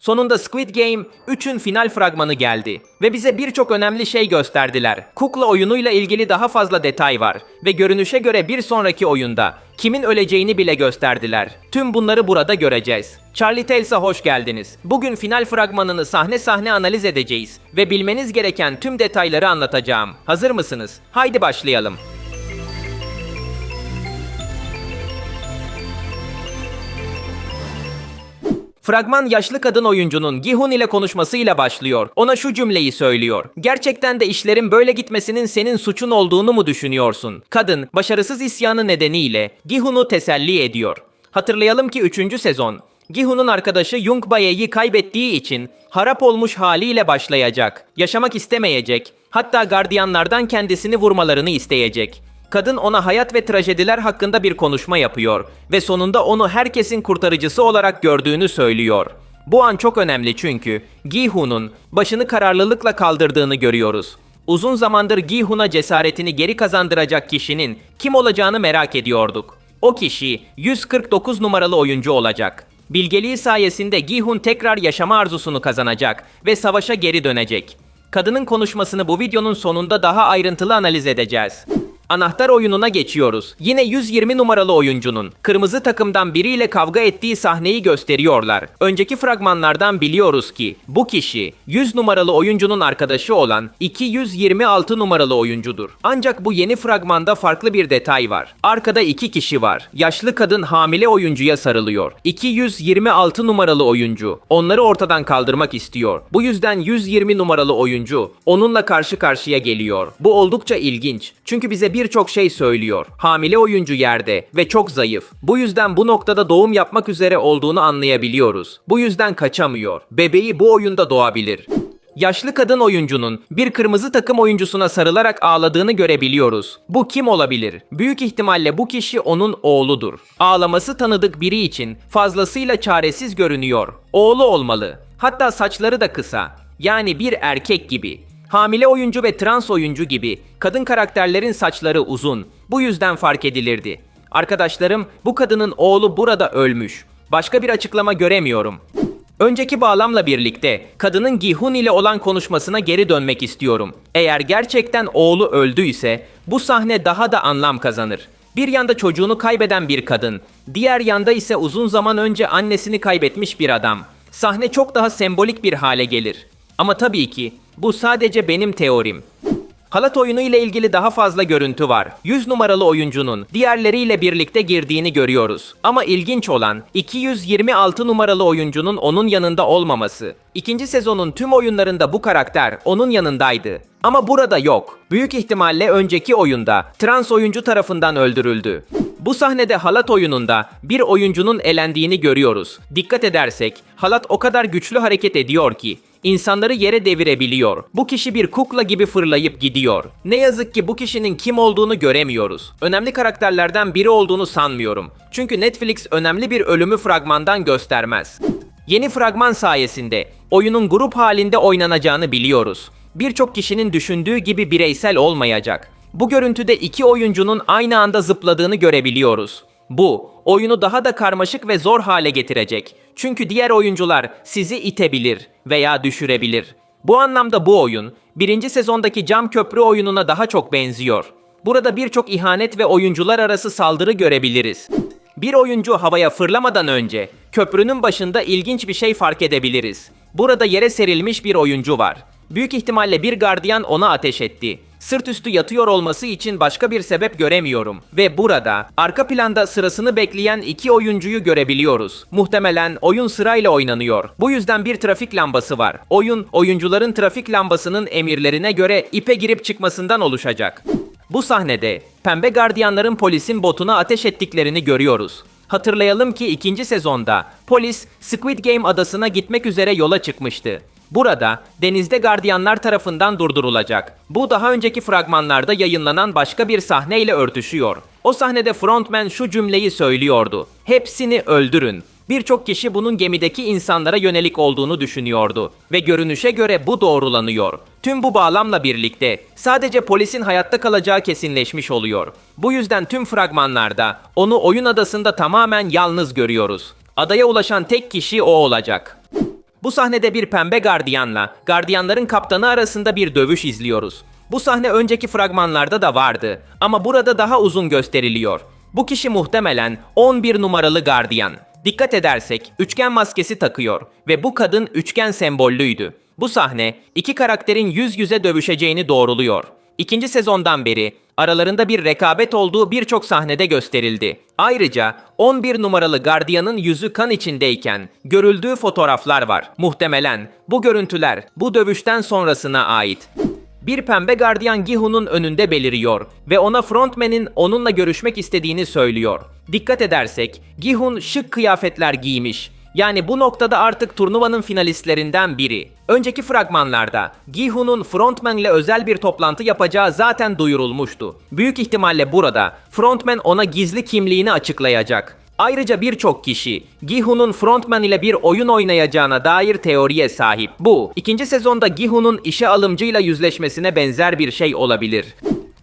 Sonunda Squid Game 3'ün final fragmanı geldi ve bize birçok önemli şey gösterdiler. Kukla oyunuyla ilgili daha fazla detay var ve görünüşe göre bir sonraki oyunda kimin öleceğini bile gösterdiler. Tüm bunları burada göreceğiz. Charlie Tales'a hoş geldiniz. Bugün final fragmanını sahne sahne analiz edeceğiz ve bilmeniz gereken tüm detayları anlatacağım. Hazır mısınız? Haydi başlayalım. Fragman yaşlı kadın oyuncunun Gihun ile konuşmasıyla başlıyor. Ona şu cümleyi söylüyor. Gerçekten de işlerin böyle gitmesinin senin suçun olduğunu mu düşünüyorsun? Kadın başarısız isyanı nedeniyle Gihun'u teselli ediyor. Hatırlayalım ki 3. sezon Gihun'un arkadaşı Yung Bae'yi kaybettiği için harap olmuş haliyle başlayacak. Yaşamak istemeyecek. Hatta gardiyanlardan kendisini vurmalarını isteyecek. Kadın ona hayat ve trajediler hakkında bir konuşma yapıyor ve sonunda onu herkesin kurtarıcısı olarak gördüğünü söylüyor. Bu an çok önemli çünkü Gihun'un başını kararlılıkla kaldırdığını görüyoruz. Uzun zamandır Gihun'a cesaretini geri kazandıracak kişinin kim olacağını merak ediyorduk. O kişi 149 numaralı oyuncu olacak. Bilgeliği sayesinde Gihun tekrar yaşama arzusunu kazanacak ve savaşa geri dönecek. Kadının konuşmasını bu videonun sonunda daha ayrıntılı analiz edeceğiz. Anahtar oyununa geçiyoruz. Yine 120 numaralı oyuncunun kırmızı takımdan biriyle kavga ettiği sahneyi gösteriyorlar. Önceki fragmanlardan biliyoruz ki bu kişi 100 numaralı oyuncunun arkadaşı olan 226 numaralı oyuncudur. Ancak bu yeni fragmanda farklı bir detay var. Arkada iki kişi var. Yaşlı kadın hamile oyuncuya sarılıyor. 226 numaralı oyuncu onları ortadan kaldırmak istiyor. Bu yüzden 120 numaralı oyuncu onunla karşı karşıya geliyor. Bu oldukça ilginç. Çünkü bize birçok şey söylüyor. Hamile oyuncu yerde ve çok zayıf. Bu yüzden bu noktada doğum yapmak üzere olduğunu anlayabiliyoruz. Bu yüzden kaçamıyor. Bebeği bu oyunda doğabilir. Yaşlı kadın oyuncunun bir kırmızı takım oyuncusuna sarılarak ağladığını görebiliyoruz. Bu kim olabilir? Büyük ihtimalle bu kişi onun oğludur. Ağlaması tanıdık biri için fazlasıyla çaresiz görünüyor. Oğlu olmalı. Hatta saçları da kısa. Yani bir erkek gibi. Hamile oyuncu ve trans oyuncu gibi kadın karakterlerin saçları uzun. Bu yüzden fark edilirdi. Arkadaşlarım bu kadının oğlu burada ölmüş. Başka bir açıklama göremiyorum. Önceki bağlamla birlikte kadının Gihun ile olan konuşmasına geri dönmek istiyorum. Eğer gerçekten oğlu öldüyse bu sahne daha da anlam kazanır. Bir yanda çocuğunu kaybeden bir kadın, diğer yanda ise uzun zaman önce annesini kaybetmiş bir adam. Sahne çok daha sembolik bir hale gelir. Ama tabii ki bu sadece benim teorim. Halat oyunu ile ilgili daha fazla görüntü var. 100 numaralı oyuncunun diğerleriyle birlikte girdiğini görüyoruz. Ama ilginç olan 226 numaralı oyuncunun onun yanında olmaması. İkinci sezonun tüm oyunlarında bu karakter onun yanındaydı. Ama burada yok. Büyük ihtimalle önceki oyunda trans oyuncu tarafından öldürüldü. Bu sahnede halat oyununda bir oyuncunun elendiğini görüyoruz. Dikkat edersek halat o kadar güçlü hareket ediyor ki insanları yere devirebiliyor. Bu kişi bir kukla gibi fırlayıp gidiyor. Ne yazık ki bu kişinin kim olduğunu göremiyoruz. Önemli karakterlerden biri olduğunu sanmıyorum. Çünkü Netflix önemli bir ölümü fragmandan göstermez. Yeni fragman sayesinde oyunun grup halinde oynanacağını biliyoruz. Birçok kişinin düşündüğü gibi bireysel olmayacak. Bu görüntüde iki oyuncunun aynı anda zıpladığını görebiliyoruz. Bu, oyunu daha da karmaşık ve zor hale getirecek. Çünkü diğer oyuncular sizi itebilir veya düşürebilir. Bu anlamda bu oyun, birinci sezondaki cam köprü oyununa daha çok benziyor. Burada birçok ihanet ve oyuncular arası saldırı görebiliriz. Bir oyuncu havaya fırlamadan önce köprünün başında ilginç bir şey fark edebiliriz. Burada yere serilmiş bir oyuncu var. Büyük ihtimalle bir gardiyan ona ateş etti. Sırt üstü yatıyor olması için başka bir sebep göremiyorum. Ve burada arka planda sırasını bekleyen iki oyuncuyu görebiliyoruz. Muhtemelen oyun sırayla oynanıyor. Bu yüzden bir trafik lambası var. Oyun oyuncuların trafik lambasının emirlerine göre ipe girip çıkmasından oluşacak. Bu sahnede pembe gardiyanların polisin botuna ateş ettiklerini görüyoruz. Hatırlayalım ki ikinci sezonda polis Squid Game adasına gitmek üzere yola çıkmıştı. Burada denizde gardiyanlar tarafından durdurulacak. Bu daha önceki fragmanlarda yayınlanan başka bir sahneyle örtüşüyor. O sahnede frontman şu cümleyi söylüyordu. Hepsini öldürün. Birçok kişi bunun gemideki insanlara yönelik olduğunu düşünüyordu ve görünüşe göre bu doğrulanıyor. Tüm bu bağlamla birlikte sadece polisin hayatta kalacağı kesinleşmiş oluyor. Bu yüzden tüm fragmanlarda onu oyun adasında tamamen yalnız görüyoruz. Adaya ulaşan tek kişi o olacak. Bu sahnede bir pembe gardiyanla gardiyanların kaptanı arasında bir dövüş izliyoruz. Bu sahne önceki fragmanlarda da vardı ama burada daha uzun gösteriliyor. Bu kişi muhtemelen 11 numaralı gardiyan. Dikkat edersek üçgen maskesi takıyor ve bu kadın üçgen sembollüydü. Bu sahne iki karakterin yüz yüze dövüşeceğini doğruluyor. İkinci sezondan beri aralarında bir rekabet olduğu birçok sahnede gösterildi. Ayrıca 11 numaralı gardiyanın yüzü kan içindeyken görüldüğü fotoğraflar var. Muhtemelen bu görüntüler bu dövüşten sonrasına ait. Bir pembe gardiyan Gihu'nun önünde beliriyor ve ona frontman'in onunla görüşmek istediğini söylüyor. Dikkat edersek Gihun şık kıyafetler giymiş. Yani bu noktada artık turnuvanın finalistlerinden biri. Önceki fragmanlarda Gihu'nun frontman ile özel bir toplantı yapacağı zaten duyurulmuştu. Büyük ihtimalle burada frontman ona gizli kimliğini açıklayacak. Ayrıca birçok kişi Gihu'nun frontman ile bir oyun oynayacağına dair teoriye sahip. Bu, ikinci sezonda Gihu'nun işe alımcıyla yüzleşmesine benzer bir şey olabilir.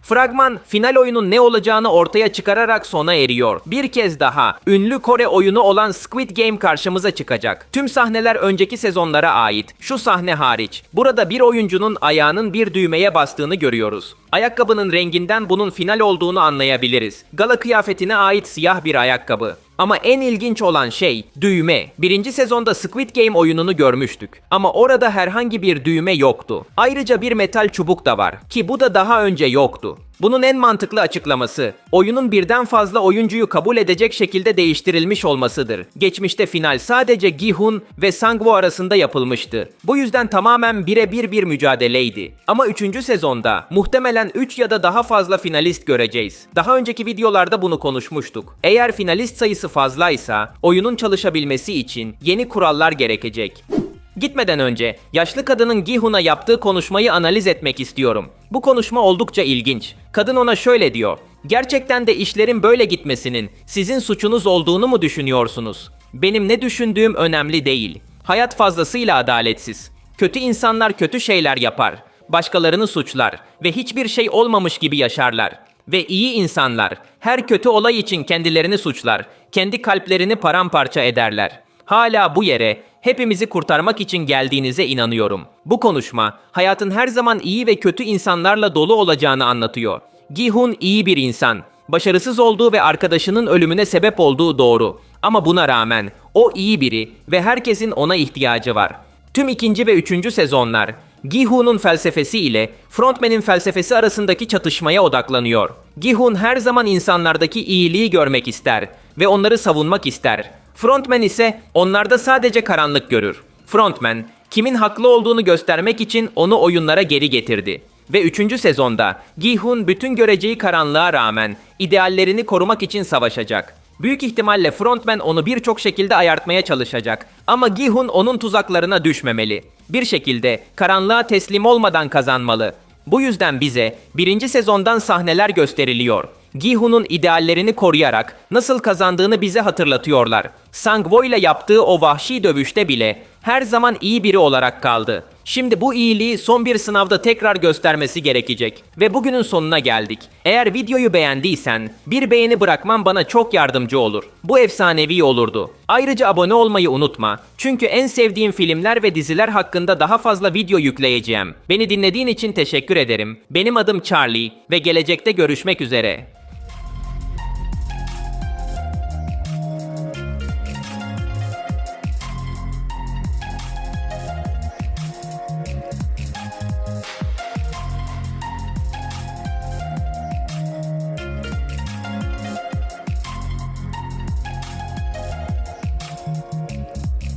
Fragman final oyunun ne olacağını ortaya çıkararak sona eriyor. Bir kez daha ünlü Kore oyunu olan Squid Game karşımıza çıkacak. Tüm sahneler önceki sezonlara ait. Şu sahne hariç. Burada bir oyuncunun ayağının bir düğmeye bastığını görüyoruz. Ayakkabının renginden bunun final olduğunu anlayabiliriz. Gala kıyafetine ait siyah bir ayakkabı. Ama en ilginç olan şey düğme. Birinci sezonda Squid Game oyununu görmüştük. Ama orada herhangi bir düğme yoktu. Ayrıca bir metal çubuk da var. Ki bu da daha önce yoktu. Bunun en mantıklı açıklaması, oyunun birden fazla oyuncuyu kabul edecek şekilde değiştirilmiş olmasıdır. Geçmişte final sadece Gihun ve Sangwoo arasında yapılmıştı. Bu yüzden tamamen birebir bir mücadeleydi. Ama 3. sezonda muhtemelen 3 ya da daha fazla finalist göreceğiz. Daha önceki videolarda bunu konuşmuştuk. Eğer finalist sayısı fazlaysa oyunun çalışabilmesi için yeni kurallar gerekecek. Gitmeden önce yaşlı kadının Gihun'a yaptığı konuşmayı analiz etmek istiyorum. Bu konuşma oldukça ilginç. Kadın ona şöyle diyor. Gerçekten de işlerin böyle gitmesinin sizin suçunuz olduğunu mu düşünüyorsunuz? Benim ne düşündüğüm önemli değil. Hayat fazlasıyla adaletsiz. Kötü insanlar kötü şeyler yapar. Başkalarını suçlar ve hiçbir şey olmamış gibi yaşarlar. Ve iyi insanlar her kötü olay için kendilerini suçlar. Kendi kalplerini paramparça ederler. Hala bu yere hepimizi kurtarmak için geldiğinize inanıyorum. Bu konuşma hayatın her zaman iyi ve kötü insanlarla dolu olacağını anlatıyor. Gihun iyi bir insan. Başarısız olduğu ve arkadaşının ölümüne sebep olduğu doğru. Ama buna rağmen o iyi biri ve herkesin ona ihtiyacı var. Tüm ikinci ve üçüncü sezonlar Gihu'nun felsefesi ile frontman'in felsefesi arasındaki çatışmaya odaklanıyor. Gihun her zaman insanlardaki iyiliği görmek ister ve onları savunmak ister. Frontman ise onlarda sadece karanlık görür. Frontman, kimin haklı olduğunu göstermek için onu oyunlara geri getirdi. Ve 3. sezonda Gihun bütün göreceği karanlığa rağmen ideallerini korumak için savaşacak. Büyük ihtimalle Frontman onu birçok şekilde ayartmaya çalışacak. Ama Gihun onun tuzaklarına düşmemeli. Bir şekilde karanlığa teslim olmadan kazanmalı. Bu yüzden bize birinci sezondan sahneler gösteriliyor. Gihun'un ideallerini koruyarak nasıl kazandığını bize hatırlatıyorlar. Sangwoo ile yaptığı o vahşi dövüşte bile her zaman iyi biri olarak kaldı. Şimdi bu iyiliği son bir sınavda tekrar göstermesi gerekecek. Ve bugünün sonuna geldik. Eğer videoyu beğendiysen bir beğeni bırakman bana çok yardımcı olur. Bu efsanevi olurdu. Ayrıca abone olmayı unutma. Çünkü en sevdiğim filmler ve diziler hakkında daha fazla video yükleyeceğim. Beni dinlediğin için teşekkür ederim. Benim adım Charlie ve gelecekte görüşmek üzere.